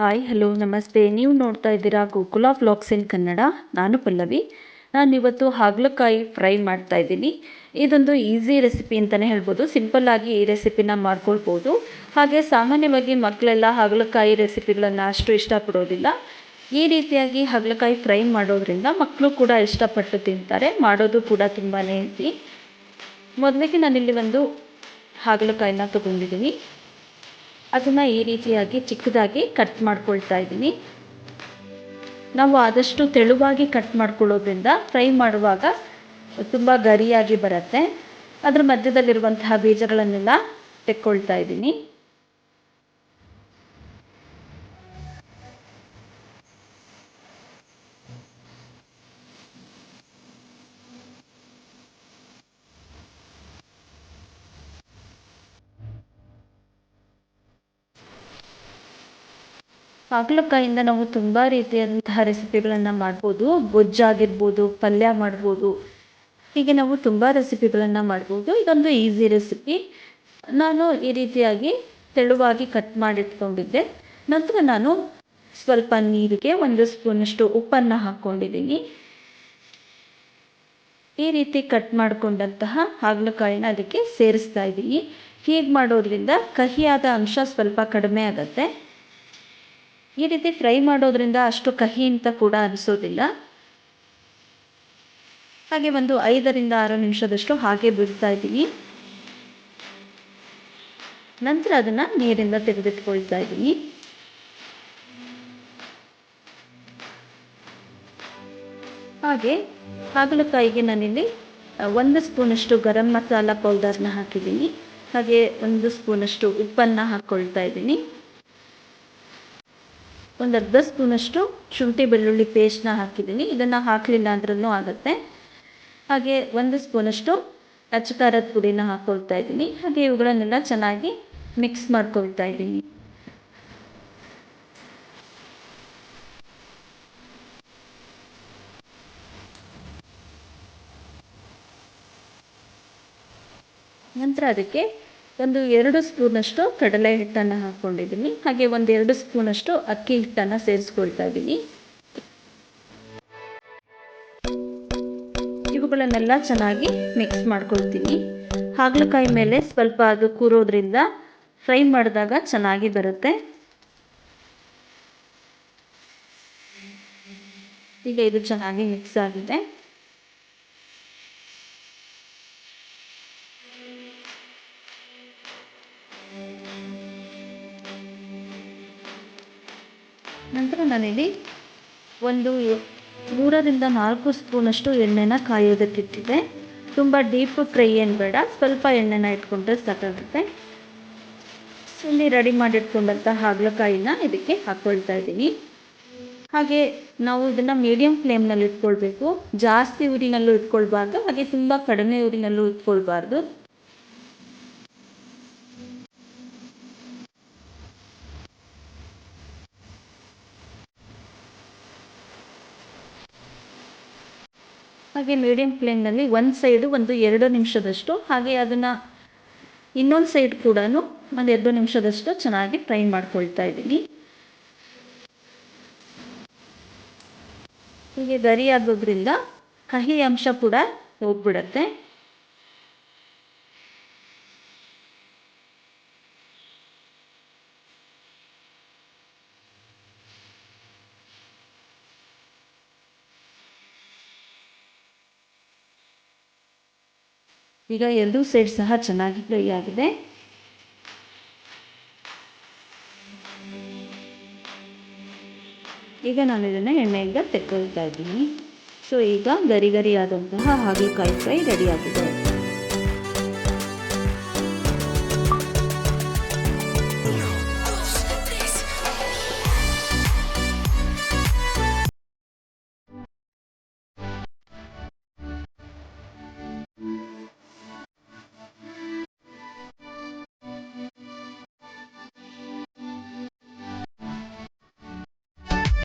Hi hello ನಮಸ್ತೆ. ನೀವು ನೋಡ್ತಾ ಇದ್ದೀರಾ ಗೋಕುಲ ವ್ಲಾಗ್ಸ್ ಇನ್ ಕನ್ನಡ ನಾನು ಪಲ್ಲವಿ. ನಾನು ಇವತ್ತು ಹಾಗಲಕಾಯಿ ಫ್ರೈ ಮಾಡ್ತಾ ಇದ್ದೀನಿ. ಇದೊಂದು ಈಸಿ ರೆಸಿಪಿ ಅಂತಲೇ ಹೇಳ್ಬೋದು. ಸಿಂಪಲ್ಲಾಗಿ ಈ ರೆಸಿಪಿನ ಮಾಡ್ಕೊಳ್ಬೋದು. ಹಾಗೆ ಸಾಮಾನ್ಯವಾಗಿ ಮಕ್ಕಳೆಲ್ಲ ಹಾಗಲಕಾಯಿ ರೆಸಿಪಿಗಳನ್ನು ಅಷ್ಟು ಇಷ್ಟಪಡೋದಿಲ್ಲ. ಈ ರೀತಿಯಾಗಿ ಹಾಗಲಕಾಯಿ ಫ್ರೈ ಮಾಡೋದ್ರಿಂದ ಮಕ್ಕಳು ಕೂಡ ಇಷ್ಟಪಟ್ಟು ತಿಂತಾರೆ. ಮಾಡೋದು ಕೂಡ ತುಂಬಾ ಈಸಿ ಮೊದಲಿಗೆ ನಾನಿಲ್ಲಿ ಒಂದು ಹಾಗಲಕಾಯಿನ ತೊಗೊಂಡಿದ್ದೀನಿ. ಅದನ್ನು ಈ ರೀತಿಯಾಗಿ ಚಿಕ್ಕದಾಗಿ ಕಟ್ ಮಾಡ್ಕೊಳ್ತಾ ಇದ್ದೀನಿ. ನಾವು ಆದಷ್ಟು ತೆಳುವಾಗಿ ಕಟ್ ಮಾಡ್ಕೊಳ್ಳೋದ್ರಿಂದ ಫ್ರೈ ಮಾಡುವಾಗ ತುಂಬ ಗರಿಯಾಗಿ ಬರುತ್ತೆ. ಅದರ ಮಧ್ಯದಲ್ಲಿರುವಂತಹ ಬೀಜಗಳನ್ನೆಲ್ಲ ತೆಕ್ಕೊಳ್ತಾ ಇದ್ದೀನಿ. ಹಾಗಲಕಾಯಿಂದ ನಾವು ತುಂಬ ರೀತಿಯಾದಂತಹ ರೆಸಿಪಿಗಳನ್ನು ಮಾಡ್ಬೋದು. ಗೊಜ್ಜಾಗಿರ್ಬೋದು, ಪಲ್ಯ ಮಾಡ್ಬೋದು. ಹೀಗೆ ನಾವು ತುಂಬ ರೆಸಿಪಿಗಳನ್ನು ಮಾಡ್ಬೋದು. ಇದೊಂದು ಈಸಿ ರೆಸಿಪಿ. ನಾನು ಈ ರೀತಿಯಾಗಿ ತೆಳುವಾಗಿ ಕಟ್ ಮಾಡಿಟ್ಕೊಂಡಿದ್ದೆ. ನಂತರ ನಾನು ಸ್ವಲ್ಪ ನೀರಿಗೆ ಒಂದು ಸ್ಪೂನಷ್ಟು ಉಪ್ಪನ್ನು ಹಾಕ್ಕೊಂಡಿದ್ದೀನಿ. ಈ ರೀತಿ ಕಟ್ ಮಾಡಿಕೊಂಡಂತಹ ಹಾಗಲಕಾಯಿನ ಅದಕ್ಕೆ ಸೇರಿಸ್ತಾ ಇದ್ದೀನಿ. ಹೀಗೆ ಮಾಡೋದ್ರಿಂದ ಕಹಿಯಾದ ಅಂಶ ಸ್ವಲ್ಪ ಕಡಿಮೆ ಆಗುತ್ತೆ. ಈ ರೀತಿ ಫ್ರೈ ಮಾಡೋದ್ರಿಂದ ಅಷ್ಟು ಕಹಿ ಅಂತ ಕೂಡ ಅನಿಸೋದಿಲ್ಲ. ಹಾಗೆ ಒಂದು ಐದರಿಂದ ಆರು ನಿಮಿಷದಷ್ಟು ಹಾಗೆ ಬಿಡ್ತಾ ಇದ್ದೀನಿ ನಂತರ ಅದನ್ನು ನೀರಿಂದ ತೆಗೆದಿಟ್ಕೊಳ್ತಾ ಇದ್ದೀನಿ ಹಾಗೆ ಹಾಗಲಕಾಯಿಗೆ ನಾನಿಲ್ಲಿ ಒಂದು ಸ್ಪೂನಷ್ಟು ಗರಂ ಮಸಾಲ ಪೌಡರ್ನ ಹಾಕಿದ್ದೀನಿ. ಹಾಗೆ ಒಂದು ಸ್ಪೂನಷ್ಟು ಉಪ್ಪನ್ನು ಹಾಕ್ಕೊಳ್ತಾ ಇದ್ದೀನಿ. ಒಂದು ಅರ್ಧ ಸ್ಪೂನಷ್ಟು ಶುಂಠಿ ಬೆಳ್ಳುಳ್ಳಿ ಪೇಸ್ಟ್ನ ಹಾಕಿದ್ದೀನಿ. ಇದನ್ನು ಹಾಕಲಿಲ್ಲ ಅಂದ್ರೂ ಆಗುತ್ತೆ. ಹಾಗೆ ಒಂದು ಸ್ಪೂನಷ್ಟು ಅಚ್ಚ ಖಾರದ ಪುಡಿನ ಹಾಕ್ಕೊಳ್ತಾ ಇದ್ದೀನಿ. ಹಾಗೆ ಇವುಗಳನ್ನೆಲ್ಲ ಚೆನ್ನಾಗಿ ಮಿಕ್ಸ್ ಮಾಡ್ಕೊಳ್ತಾ ಇದ್ದೀನಿ. ನಂತರ ಅದಕ್ಕೆ ಒಂದು ಎರಡು ಸ್ಪೂನಷ್ಟು ಕಡಲೆ ಹಿಟ್ಟನ್ನು ಹಾಕ್ಕೊಂಡಿದ್ದೀನಿ. ಹಾಗೆ ಒಂದು ಎರಡು ಸ್ಪೂನಷ್ಟು ಅಕ್ಕಿ ಹಿಟ್ಟನ್ನು ಸೇರಿಸ್ಕೊಳ್ತಾ ಇದ್ದೀನಿ. ಇವುಗಳನ್ನೆಲ್ಲ ಚೆನ್ನಾಗಿ ಮಿಕ್ಸ್ ಮಾಡ್ಕೊಳ್ತೀನಿ. ಹಾಗಲಕಾಯಿ ಮೇಲೆ ಸ್ವಲ್ಪ ಅದು ಕೂರೋದ್ರಿಂದ ಫ್ರೈ ಮಾಡಿದಾಗ ಚೆನ್ನಾಗಿ ಬರುತ್ತೆ. ಈಗ ಇದು ಚೆನ್ನಾಗಿ ಮಿಕ್ಸ್ ಆಗಿದೆ. ನಂತರ ನಾನಿಲ್ಲಿ ಒಂದು ಮೂರರಿಂದ ನಾಲ್ಕು ಸ್ಪೂನಷ್ಟು ಎಣ್ಣೆನ ಕಾಯೋದಕ್ಕಿಟ್ಟಿದ್ದೆ. ತುಂಬ ಡೀಪ್ ಫ್ರೈ ಏನು ಬೇಡ, ಸ್ವಲ್ಪ ಎಣ್ಣೆನ ಇಟ್ಕೊಂಡ್ರೆ ಸಾಕಾಗುತ್ತೆ. ಇಲ್ಲಿ ರೆಡಿ ಮಾಡಿಟ್ಕೊಂಡಂಥ ಹಾಗಲಕಾಯಿನ ಇದಕ್ಕೆ ಹಾಕ್ಕೊಳ್ತಾ ಇದ್ದೀನಿ. ಹಾಗೆ ನಾವು ಇದನ್ನು ಮೀಡಿಯಮ್ ಫ್ಲೇಮ್ನಲ್ಲಿ ಇಟ್ಕೊಳ್ಬೇಕು ಜಾಸ್ತಿ ಉರಿನಲ್ಲೂ ಇಟ್ಕೊಳ್ಬಾರ್ದು, ಹಾಗೆ ತುಂಬ ಕಡಿಮೆ ಉರಿನಲ್ಲೂ ಇಟ್ಕೊಳ್ಬಾರ್ದು. ಹಾಗೆ ಮೀಡಿಯಮ್ ಫ್ಲೇಮ್ನಲ್ಲಿ ಒಂದು ಸೈಡು ಒಂದು ಎರಡು ನಿಮಿಷದಷ್ಟು, ಹಾಗೆ ಅದನ್ನು ಇನ್ನೊಂದು ಸೈಡ್ ಕೂಡ ಒಂದು ಎರಡು ನಿಮಿಷದಷ್ಟು ಚೆನ್ನಾಗಿ ಫ್ರೈ ಮಾಡ್ಕೊಳ್ತಾ ಇದ್ದೀನಿ. ಹೀಗೆ ಗರಿ ಆಗೋದ್ರಿಂದ ಕಹಿ ಅಂಶ ಕೂಡ ಹೋಗ್ಬಿಡತ್ತೆ. ಈಗ ಎರಡೂ ಸೈಡ್ ಸಹ ಚೆನ್ನಾಗಿ ಫ್ರೈ ಆಗಿದೆ. ಈಗ ನಾನು ಇದನ್ನು ಎಣ್ಣೆಯಿಂದ ತೆಕ್ಕೊಳ್ತಾ ಇದ್ದೀನಿ. ಸೊ ಈಗ ಗರಿ ಗರಿಯಾದಂತಹ ಹಾಗೆ ಕಾಯಿ ಫ್ರೈ ರೆಡಿ ಆಗಿದೆ.